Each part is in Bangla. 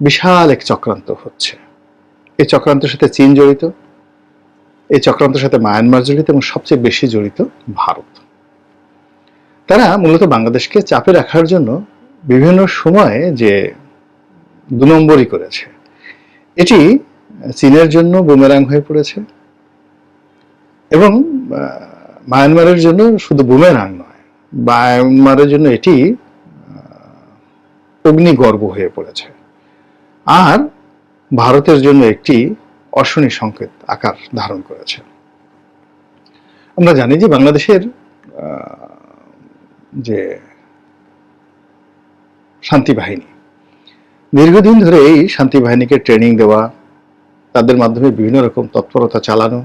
বিশাল এক চক্রান্ত হচ্ছে। এই চক্রান্তের সাথে চীন জড়িত, এই চক্রান্তের সাথে মায়ানমার জড়িত এবং সবচেয়ে বেশি জড়িত ভারত। তারা মূলত বাংলাদেশকে চাপে রাখার জন্য বিভিন্ন সময়ে যে দু নম্বরই করেছে। এটি চীনের জন্য বুমেরাং হয়ে পড়েছে এবং মায়ানমারের জন্য শুধু বুমেরাং নয়, মায়ানমারের জন্য এটি অগ্নিগর্ভ হয়ে পড়েছে। আর ভারতের জন্য একটি অশনি সংকেত আকার ধারণ করেছে। আমরা জানি যে বাংলাদেশের যে শান্তি বাহিনী, দীর্ঘদিন ধরে এই শান্তি বাহিনীকে ট্রেনিং দেওয়া, তাদের মাধ্যমে বিভিন্ন রকম তৎপরতা চালানো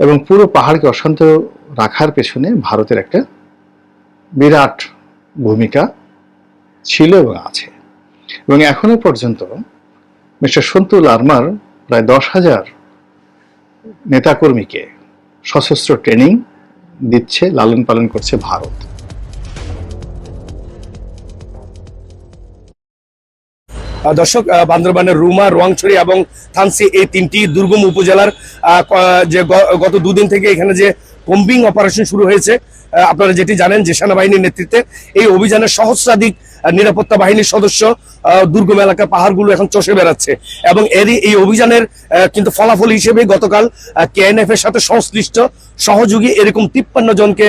এবং পুরো পাহাড়কে অশান্ত রাখার পেছনে ভারতের একটা বিরাট ভূমিকা ছিল এবং আছে। এবং এখনও পর্যন্ত মিস্টার সন্তু আরমার প্রায় দশ হাজার নেতাকর্মীকে সশস্ত্র ট্রেনিং দিচ্ছে, লালন পালন করছে ভারত। দর্শক বান্দরবানের রুমা, রোয়াংছড়ি এবং থানসি এই তিনটি দুর্গম উপজেলার যে গত দুদিন থেকে এখানে যে কম্বিং অপারেশন শুরু হয়েছে। আপনারা যেটি জানেন যে সেনাবাহিনীর নেতৃত্বে এই অভিযানে সহস্রাধিক নিরাপত্তা বাহিনীর সদস্য দুর্গম এলাকা পাহাড়গুলো এখন চষে বেড়াচ্ছে এবং এরই এই অভিযানের কিন্তু ফলাফল হিসেবে গতকাল কেএনএফ এর সাথে সংশ্লিষ্ট, সহযোগী এরকম তিপ্পান্ন জনকে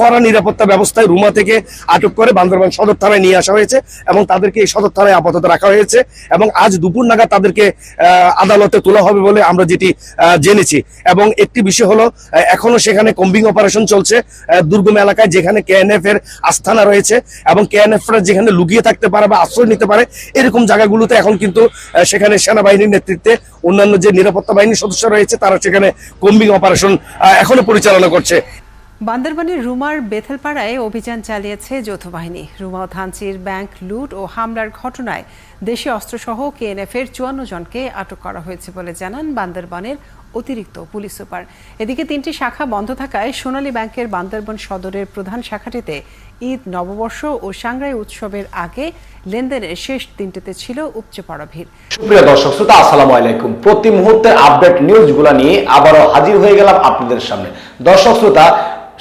কড়া নিরাপত্তা ব্যবস্থায় রুমা থেকে আটক করে বান্দরবান সদর থানায় নিয়ে আসা হয়েছে এবং তাদেরকে এই সদর থানায় আপাতত রাখা হয়েছে এবং আজ দুপুর নাগাদ তাদেরকে আদালতে তোলা হবে বলে আমরা যেটি জেনেছি এবং একটি বিষয় হলো এখনও এখনও সেখানে কম্বিং অপারেশন চলছে দুর্গম এলাকায় যেখানে কেএনএফ এর আস্থানা রয়েছে এবং কেএনএফ যেখানে লুকিয়ে থাকতে পারে বা আশ্রয় নিতে পারে, এরকম জায়গাগুলোতে এখন কিন্তু সেখানে সেনাবাহিনীর নেতৃত্বে অন্যান্য যে নিরাপত্তা বাহিনীর সদস্য রয়েছে, তারা সেখানে কম্বিং অপারেশন এখনও পরিচালনা করছে। বান্দরবানের রুমার বেথেলপাড়ায় অভিযান চালিয়েছে যৌথ বাহিনী রুমা থানচির ব্যাংক লুট ও হামলার ঘটনায় দেশি অস্ত্রসহ কেএনএফ এর চুয়ান্ন জনকে আটক করা হয়েছে বলে জানান বান্দরবানের অতিরিক্ত পুলিশ সুপার। এদিকে তিনটি শাখা বন্ধ থাকায় সোনালী ব্যাংকের বান্দরবান সদরের প্রধান শাখাটিতে ঈদ, নববর্ষ ও সাংগ্রাই উৎসবের আগে লেনদেনের শেষ দিনটিতে ছিল উপচে পড়া ভিড়। সুপ্রিয় দর্শক, শ্রোতা, আসসালামু আলাইকুম। প্রতি মুহূর্তের আপডেট নিউজগুলো নিয়ে আবারও হাজির হয়ে গেলাম আপনাদের সামনে। দর্শক, শ্রোতা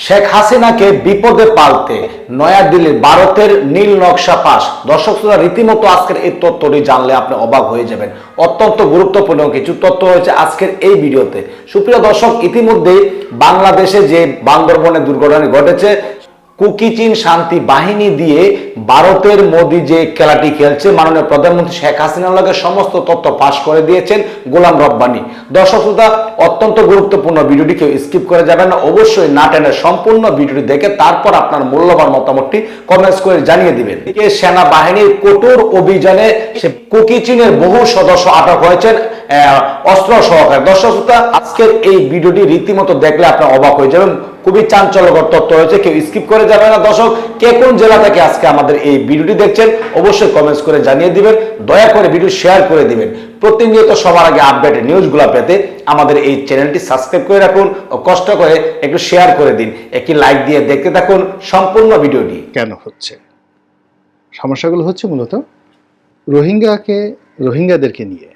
শেখ হাসিনাকে বিপদে পালতে নয়াদিল্লির ভারতের নীল নকশা পাস। দর্শক শ্রোতা, রীতিমতো আজকের এই তথ্যটি জানলে আপনি অবাক হয়ে যাবেন। অত্যন্ত গুরুত্বপূর্ণ কিছু তথ্য রয়েছে আজকের এই ভিডিওতে। সুপ্রিয় দর্শক, ইতিমধ্যেই বাংলাদেশে যে বান্দরবনে দুর্ঘটনা ঘটেছে কুকিচিন শান্তি বাহিনী দিয়ে ভারতের মোদি যে খেলাটি খেলছে, মাননীয় প্রধানমন্ত্রী শেখ হাসিনার লগে সমস্ত তথ্য পাশ করে দিয়েছেন গোলাম রব্বানি। দর্শক শ্রোতা, অত্যন্ত গুরুত্বপূর্ণ ভিডিওটি কেউ স্কিপ করে যাবেন না, অবশ্যই না টেনে সম্পূর্ণ ভিডিওটি দেখে তারপর আপনার মূল্যবান মতামতটি কমেন্টস করে জানিয়ে দিবেন। সেনাবাহিনীর কঠোর অভিযানে সে কুকিচিনের বহু সদস্য আটক হয়েছেন। অস্ত্র সহকারে। দর্শক শ্রোতা, আজকের এই ভিডিওটি রীতিমতো দেখলে আপনার অবাক হয়ে যাবেন। খুবই চাঞ্চল্যকর তথ্য হয়েছে, কেউ স্কিপ করে যাবে না। দর্শক, কে কোন জেলা থেকে আজকে আমাদের এই ভিডিওটি দেখছেন, অবশ্যই কমেন্টস করে জানিয়ে দিবেন। দয়া করে ভিডিও শেয়ার করে দিবেন। প্রতিনিয়ত সবার আগে আপডেটেড নিউজগুলো পেতে আমাদের এই চ্যানেলটি সাবস্ক্রাইব করে রাখুন ও কষ্ট করে একটু শেয়ার করে দিন। একটি লাইক দিয়ে দেখতে থাকুন সম্পূর্ণ ভিডিওটি। কেন হচ্ছে? সমস্যাগুলো হচ্ছে মূলত রোহিঙ্গাকে, রোহিঙ্গাদেরকে নিয়ে।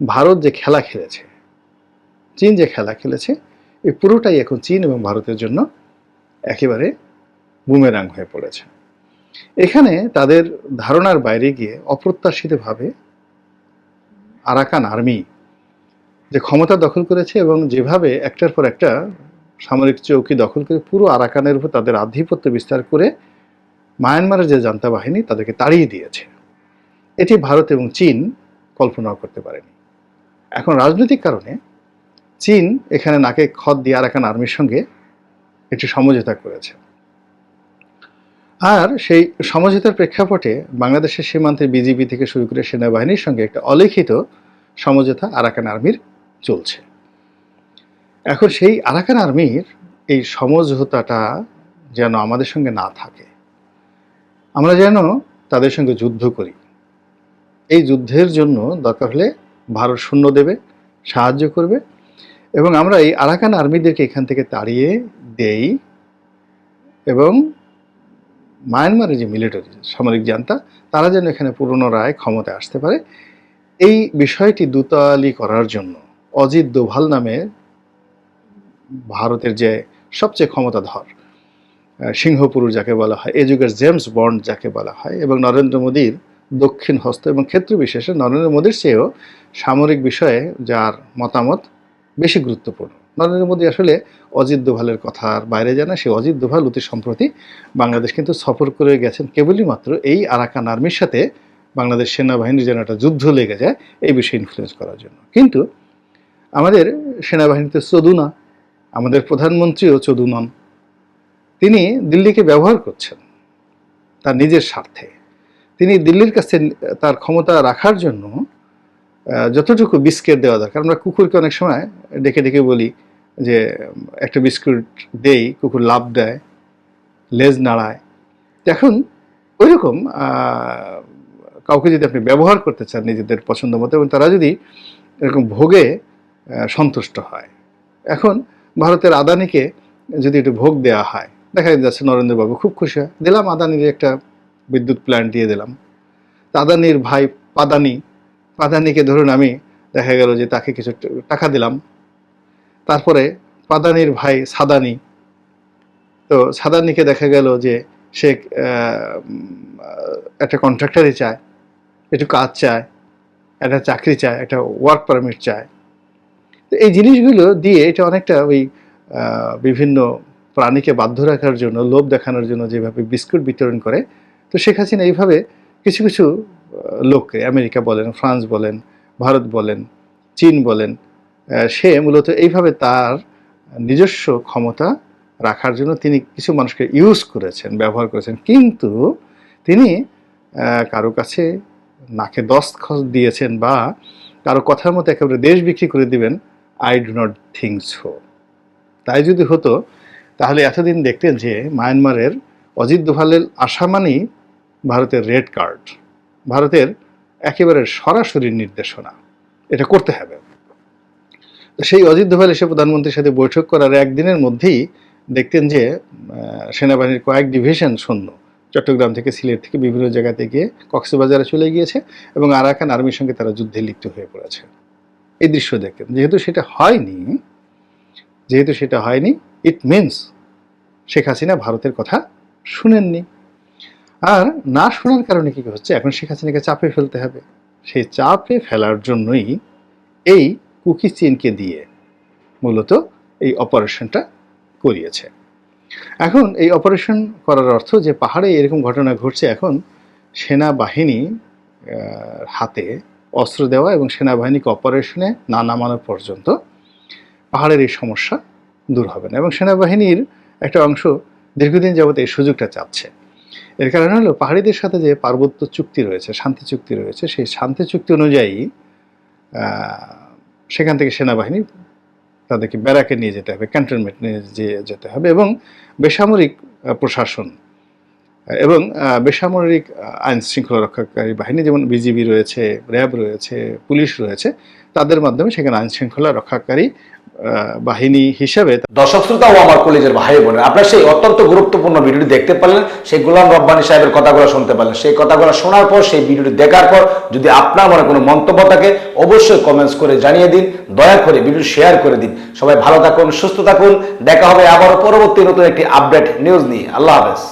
ভারত যে খেলা খেলেছে, চীন যে খেলা খেলেছে, এই পুরোটাই এখন চীন এবং ভারতের জন্য একেবারে বুমেরাং হয়ে পড়েছে। এখানে তাদের ধারণার বাইরে গিয়ে অপ্রত্যাশিতভাবে আরাকান আর্মি যে ক্ষমতা দখল করেছে এবং যেভাবে একটার পর একটা সামরিক চৌকি দখল করে পুরো আরাকানের উপর তাদের আধিপত্য বিস্তার করে মায়ানমারের যে জান্তা বাহিনী তাদেরকে তাড়িয়ে দিয়েছে। এটি ভারত এবং চীন কল্পনাও করতে পারেনি। এখন রাজনৈতিক কারণে চীন এখানে নাকে খত দিয়ে আরাকান আর্মির সঙ্গে একটি সমঝোতা করেছে। আর সেই সমঝোতার প্রেক্ষাপটে বাংলাদেশের সীমান্তে বিজিবি থেকে শুরু করে সেনাবাহিনীর সঙ্গে একটা অলিখিত সমঝোতা আরাকান আর্মির চলছে। এখন সেই আরাকান আর্মির এই সমঝোতাটা যেন আমাদের সঙ্গে না থাকে। আমরা যেন তাদের সঙ্গে যুদ্ধ করি। এই যুদ্ধের জন্য দরকার হলে ভারত শূন্য দেবে, সাহায্য করবে এবং আমরা এই আরাকান আর্মিদেরকে এখান থেকে তাড়িয়ে দেই এবং মায়ানমারের যে মিলিটারি, সামরিক জান্তা, তারা যেন এখানে পুনরায় ক্ষমতায় আসতে পারে। এই বিষয়টি দুতালি করার জন্য অজিত দোভাল নামে ভারতের যে সবচেয়ে ক্ষমতাধর সিংহপুরুষ যাকে বলা হয়, এ জেমস বন্ড যাকে বলা হয় এবং নরেন্দ্র মোদীর দক্ষিণ হস্ত এবং ক্ষেত্র বিশেষে নরেন্দ্র মোদীর চেয়েও সামরিক বিষয়ে যার মতামত বেশি গুরুত্বপূর্ণ। নরেন্দ্র মোদী আসলে অজিত দোভালের কথার বাইরে জানা সে অজিত দোভাল অতি সম্প্রতি বাংলাদেশ কিন্তু সফর করে গেছেন কেবলই মাত্র এই আরাকান আর্মির সাথে বাংলাদেশ সেনাবাহিনীর যেন একটা যুদ্ধ লেগে যায় এই বিষয়ে ইনফ্লুয়েন্স করার জন্য। কিন্তু আমাদের সেনাবাহিনীতে চদু না আমাদের প্রধানমন্ত্রীও চদু নন তিনি দিল্লিকে ব্যবহার করছেন তার নিজের স্বার্থে। তিনি দিল্লির কাছে তার ক্ষমতা রাখার জন্য যতটুকু বিস্কিট দেওয়া দরকার, আমরা কুকুরকে অনেক সময় ডেকে ডেকে বলি যে একটা বিস্কুট দেই, কুকুর লাভ দেয়, লেজ নাড়ায়। এখন ওই রকম কাউকে যদি আপনি ব্যবহার করতে চান নিজেদের পছন্দ মতো এবং তারা যদি এরকম ভোগে সন্তুষ্ট হয়। এখন ভারতের আদানিকে যদি একটু ভোগ দেওয়া হয়, দেখা যাচ্ছে নরেন্দ্রবাবু খুব খুশি হয়। দিলাম আদানির একটা বিদ্যুৎ প্ল্যান্ট দিয়ে দিলাম। আদানির ভাই পাদানি, পাদানিকে ধরুন আমি দেখা গেল যে তাকে কিছু টাকা দিলাম। তারপরে পাদানির ভাই সাদানি, তো সাদানিকে দেখা গেল যে সে একটা কন্ট্রাক্টারই চায়, একটু কাজ চায়, একটা চাকরি চায়, একটা ওয়ার্ক পারমিট চায়। তো এই জিনিসগুলো দিয়ে এটা অনেকটা ওই বিভিন্ন প্রাণীকে বাধ্য রাখার জন্য, লোভ দেখানোর জন্য যেভাবে বিস্কুট বিতরণ করে তো শেখ হাসিনা এইভাবে কিছু কিছু লোককে, আমেরিকা বলেন, ফ্রান্স বলেন, ভারত বলেন, চীন বলেন সে মূলত এইভাবে তার নিজস্ব ক্ষমতা রাখার জন্য তিনি কিছু মানুষকে ইউজ করেছেন, ব্যবহার করেছেন। কিন্তু তিনি কারও কাছে নাকে দস্তখত দিয়েছেন বা কারও কথার মতো একেবারে দেশ বিক্রি করে দিবেন I do not think so তাই যদি হতো, তাহলে এতদিন দেখতেন যে মায়ানমারের অজিত দোভালের আসা মানেই ভারতের রেড কার্ড, ভারতের একেবারে সরাসরি নির্দেশনা, এটা করতে হবে। সেই অজিত দোভাল এসে প্রধানমন্ত্রীর সাথে বৈঠক করার একদিনের মধ্যেই দেখতেন যে সেনাবাহিনীর কয়েক ডিভিশন সৈন্য চট্টগ্রাম থেকে সিলেট থেকে বিভিন্ন জায়গা থেকে কক্সবাজারে চলে গিয়েছে এবং আরাকান আর্মির সঙ্গে তারা যুদ্ধে লিপ্ত হয়ে পড়েছে। এই দৃশ্য দেখতেন। যেহেতু সেটা হয়নি, যেহেতু সেটা হয়নি ইট মিনস শেখ হাসিনা ভারতের কথা শুনেননি। আর না শোনার কারণে কি হচ্ছে? এখন শেখ হাসিনাকে চাপে ফেলতে হবে। সেই চাপে ফেলার জন্যই এই কুকি চিনকে দিয়ে মূলত এই অপারেশনটা করিয়েছে। এখন এই অপারেশন করার অর্থ যে পাহাড়ে এরকম ঘটনা ঘটছে এখন, সেনাবাহিনী হাতে অস্ত্র দেওয়া এবং সেনাবাহিনীকে অপারেশনে না নামানো পর্যন্ত পাহাড়ের এই সমস্যা দূর হবে না। এবং সেনাবাহিনীর একটা অংশ দীর্ঘদিন যাবত এই সুযোগটা চাচ্ছে এর কারণ হলো পাহাড়িদের সাথে যে পার্বত্য চুক্তি রয়েছে, শান্তি চুক্তি রয়েছে, সেই শান্তি চুক্তি অনুযায়ী সেখান থেকে সেনাবাহিনী তাদেরকে ব্যারাকে নিয়ে যেতে হবে, ক্যান্টনমেন্ট নিয়ে যেতে হবে এবং বেসামরিক প্রশাসন এবং বেসামরিক আইন শৃঙ্খলা রক্ষাকারী বাহিনী যেমন বিজিবি রয়েছে, র্যাব রয়েছে, পুলিশ রয়েছে, তাদের মাধ্যমে সেখানে আইন শৃঙ্খলা রক্ষাকারী বাহিনী হিসেবে দর্শক শ্রোতা ও আমার কলেজের ভাই বোনের, আপনারা সেই অত্যন্ত গুরুত্বপূর্ণ ভিডিওটি দেখতে পারলেন, সেই গোলাম রব্বানী সাহেবের কথাগুলো শুনতে পারলেন। সেই কথাগুলো শোনার পর, সেই ভিডিওটি দেখার পর, যদি আপনার মনে কোনো মন্তব্য থাকে, অবশ্যই কমেন্টস করে জানিয়ে দিন, দয়া করে ভিডিও শেয়ার করে দিন। সবাই ভালো থাকুন, সুস্থ থাকুন, দেখা হবে আবারও পরবর্তী নতুন একটি আপডেট নিউজ নিয়ে। আল্লাহ হাফেজ।